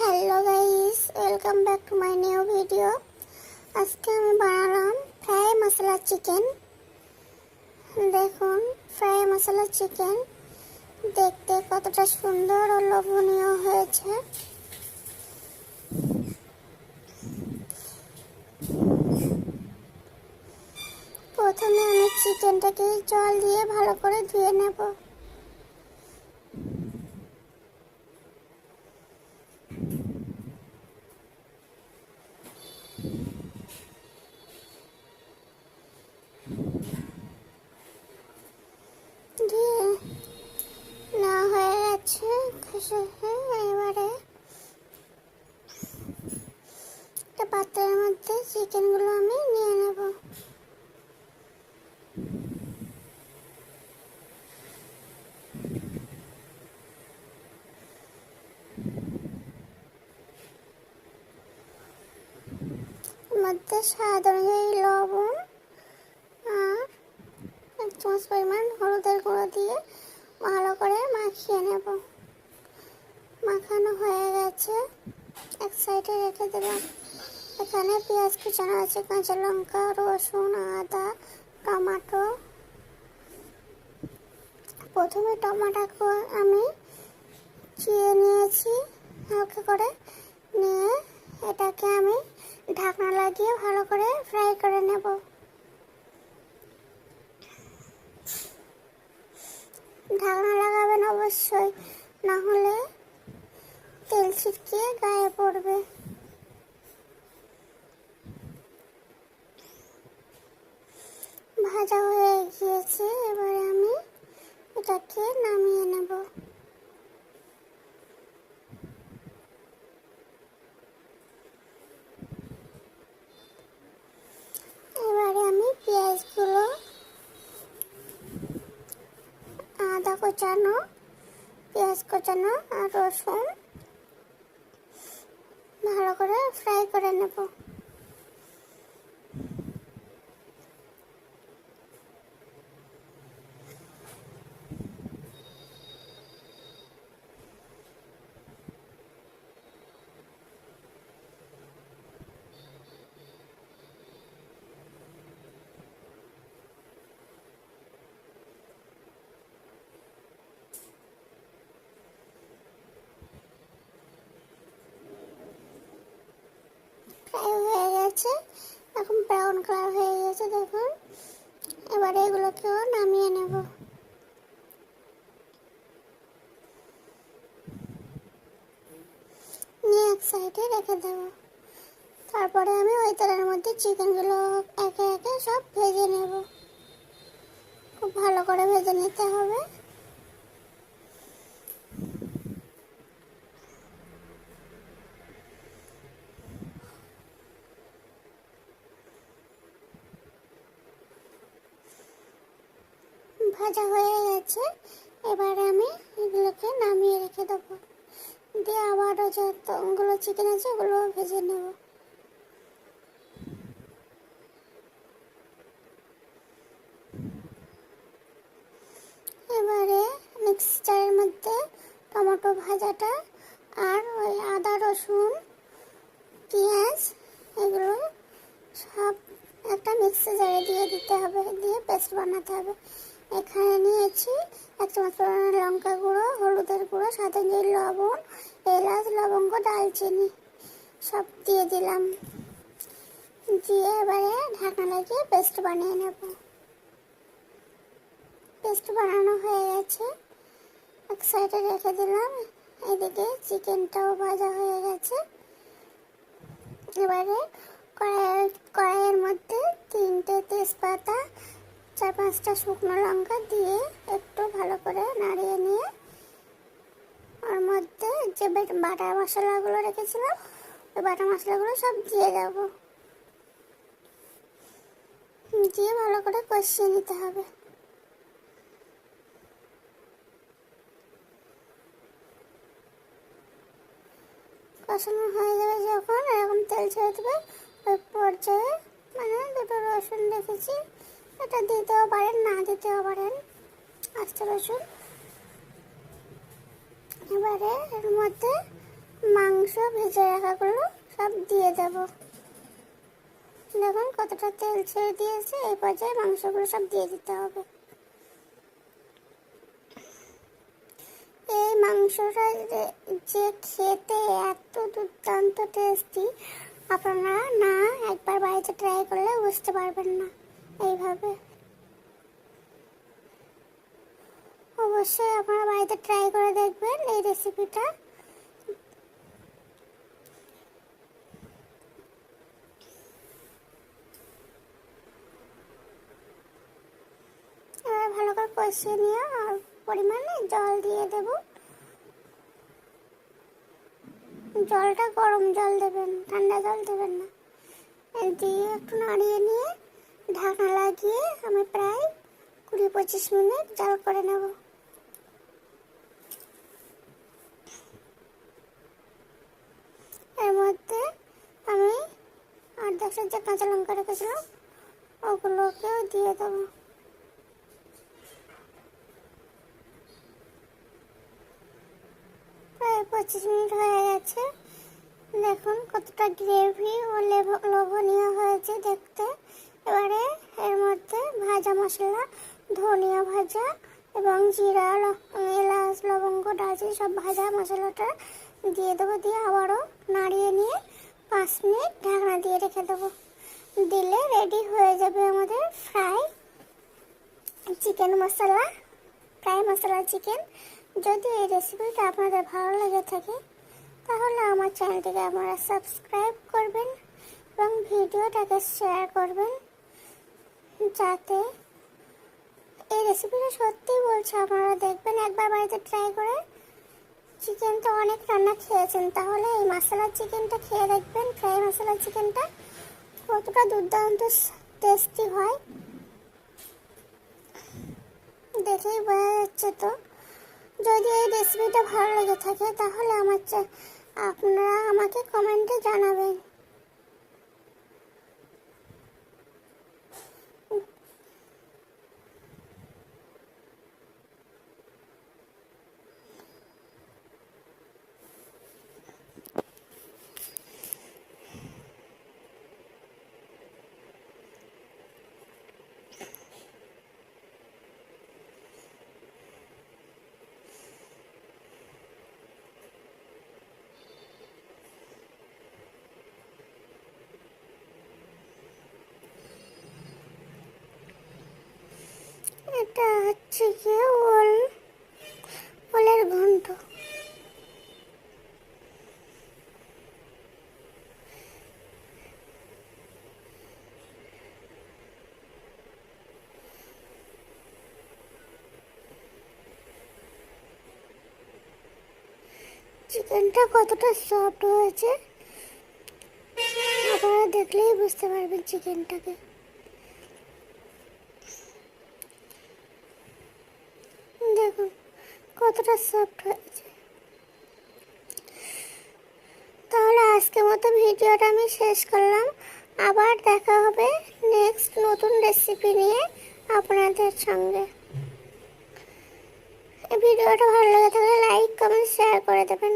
Hello guys welcome back to my new video আজকে আমি বানালাম ফ্রাই মশলা চিকেন। দেখুন, ফ্রাই মশলা চিকেন দেখতে কতটা সুন্দর ও লোভনীয় হয়েছে। প্রথমে আমি চিকেনটাকে জল দিয়ে ভালো করে ধুয়ে নেব। না হয়ে গেছে এবারে একটা পাত্রের মধ্যে চিকেনগুলো আমি নিয়ে মধ্যে স্বাদ অনুযায়ী লবণ আর এক চামচ পরিমাণ হলুদের গুঁড়ো দিয়ে ভালো করে মাখিয়ে নেব। মাখানো হয়ে গেছে। এক সাইডে রেখে দিলাম। এখানে পেঁয়াজ কুচানো আছে, কাঁচা লঙ্কা, রসুন, আদা, টমাটো। প্রথমে টমাটোকে আমি চিয়ে নিয়েছি, হালকা করে নিয়ে এটাকে আমি ঢাকনা লাগিয়ে ভালো করে ফ্রাই করে নেব। ঢাকনা লাগাবেন অবশ্যই, না হলে তেল ছিটকে গায়ে পড়বে। ভাজা হয়ে গিয়েছে, এবারে আমি এটাকে নামিয়ে নেব এবারে আমি পেঁয়াজগুলো আদা কোচানো পেঁয়াজ কোচানো আর রসুন ভালো করে ফ্রাই করে নেব ফ্রাই হয়ে গেছে এখন ব্রাউন কালার হয়ে গেছে দেখুন। এবারে এগুলোকেও নামিয়ে নেব। নিয়ে এক সাইডে রেখে দেবো। তারপরে আমি ওই তেলের মধ্যে চিকেনগুলো একে একে সব ভেজে নেব। খুব ভালো করে ভেজে নিতে হবে। ভাজা হয়ে গেছে, এবারে আমি এগুলোকে নামিয়ে রেখে দেবো। দিয়ে আবারও যতগুলো চিকেন আছে, ওগুলো ভেজে নেব। এবারে মিক্সচারের মধ্যে টমেটো ভাজাটা আর ওই আদা, রসুন, পেঁয়াজ, এগুলো সব একটা মিক্সি জারে দিয়ে দিতে হবে, দিয়ে পেস্ট বানাতে হবে। এখানে নিয়েছি এক চামচ পরিমাণ লঙ্কা গুঁড়ো, হলুদের গুঁড়ো, সাথে যে লবণ, এলাচ, লবঙ্গ দালচিনি সব দিয়ে দিলাম। দিয়ে এবারে ঢাকনা লাগিয়ে পেস্ট বানিয়ে নেব। পেস্ট বানানো হয়ে গেছে। এক সাইডে রেখে দিলাম। এদিকে চিকেনটাও ভাজা হয়ে গেছে। এবারে কড়াই কড়াইয়ের মধ্যে তিনটে তেজপাতা চার পাঁচটা শুকনো লঙ্কা দিয়ে একটু ভালো করে নাড়িয়ে নিয়ে ওর মধ্যে যে বেট- মশলাগুলো রেখেছিলাম, ওই বাটা মশলাগুলো সব দিয়ে দেব। দিয়ে ভালো করে কষিয়ে নিতে হবে। কষানো হয়ে যাবে যখন এরকম তেল ছেড়ে দেবে, ওই পর্যায়ে মানে দুটো রসুন রেখেছি। এটা দিতেও পারেন, না দিতেও পারেন। আস্ত রসুন এবারে এর মধ্যে মাংস ভেজে রাখাগুলো সব দিয়ে দেব। দেখুন কতটা তেল ছেড়ে দিয়েছে, এই পর্যায়ে মাংসগুলো সব দিয়ে দিতে হবে। এই মাংসটা যে- খেতে এত দুর্দান্ত টেস্টি আপনারা না একবার বাড়িতে ট্রাই করলে বুঝতে পারবেন না। এইভাবে। অবশ্যই আপনারা বাড়িতে ট্রাই করে দেখবেন এই রেসিপিটা ভালো করে কষিয়ে নিয়ে আর পরিমাণে জল দিয়ে দেব। জলটা গরম জল দেবেন, ঠান্ডা জল দেবেন না। দিয়ে একটু নাড়িয়ে নিয়ে ঢাকনা লাগিয়ে আমি প্রায় কুড়ি পঁচিশ মিনিট জাল করে নেব। এর মধ্যে আমি আট দশের যে কাঁচা লঙ্কা রেখেছিলাম, ওগুলোকেও দিয়ে দেবো। প্রায় পঁচিশ মিনিট হয়ে গেছে। দেখুন কতটা গ্রেভি ও লোভনীয় হয়েছে দেখতে। এবারে এর মধ্যে ভাজা মশলা, ধনিয়া ভাজা এবং জিরা, এলাচ, লবঙ্গ, দারচিনি সব ভাজা মশলাটা দিয়ে দেবো। দিয়ে আবারও নাড়িয়ে নিয়ে পাঁচ মিনিট ঢাকনা দিয়ে রেখে দেবো। দিলে রেডি হয়ে যাবে আমাদের fry chicken masala fry masala chicken যদি এই রেসিপিটা আপনাদের ভালো লেগে থাকে, তাহলে আমার চ্যানেলটিকে আপনারা সাবস্ক্রাইব করবেন এবং ভিডিওটাকে শেয়ার করবেন। যাতে এই রেসিপিটা সত্যিই বলছে। আপনারা দেখবেন, একবার বাড়িতে ট্রাই করে চিকেন তো অনেক রান্না খেয়েছেন। তাহলে এই মশলা চিকেনটা খেয়ে দেখবেন ফ্রাই মশলা চিকেনটা কতটা দুর্দান্ত টেস্টি হয়। দেখেই বোঝা যাচ্ছে তো। যদি এই রেসিপিটা ভালো লেগে থাকে, তাহলে আমার আপনারা আমাকে কমেন্টে জানাবেন এটা হচ্ছে কি ওল ওলের ঘন্ট। চিকেনটা কতটা সফট হয়েছে আপনারা দেখলেই বুঝতে পারবেন চিকেনটাকে দেখুন কতটা তাহলে আজকের মতো ভিডিওটা আমি শেষ করলাম। আবার দেখা হবে নেক্সট নতুন রেসিপি নিয়ে আপনাদের সঙ্গে। ভিডিওটা ভালো লাগে তাহলে লাইক কমেন্ট শেয়ার করে দেবেন।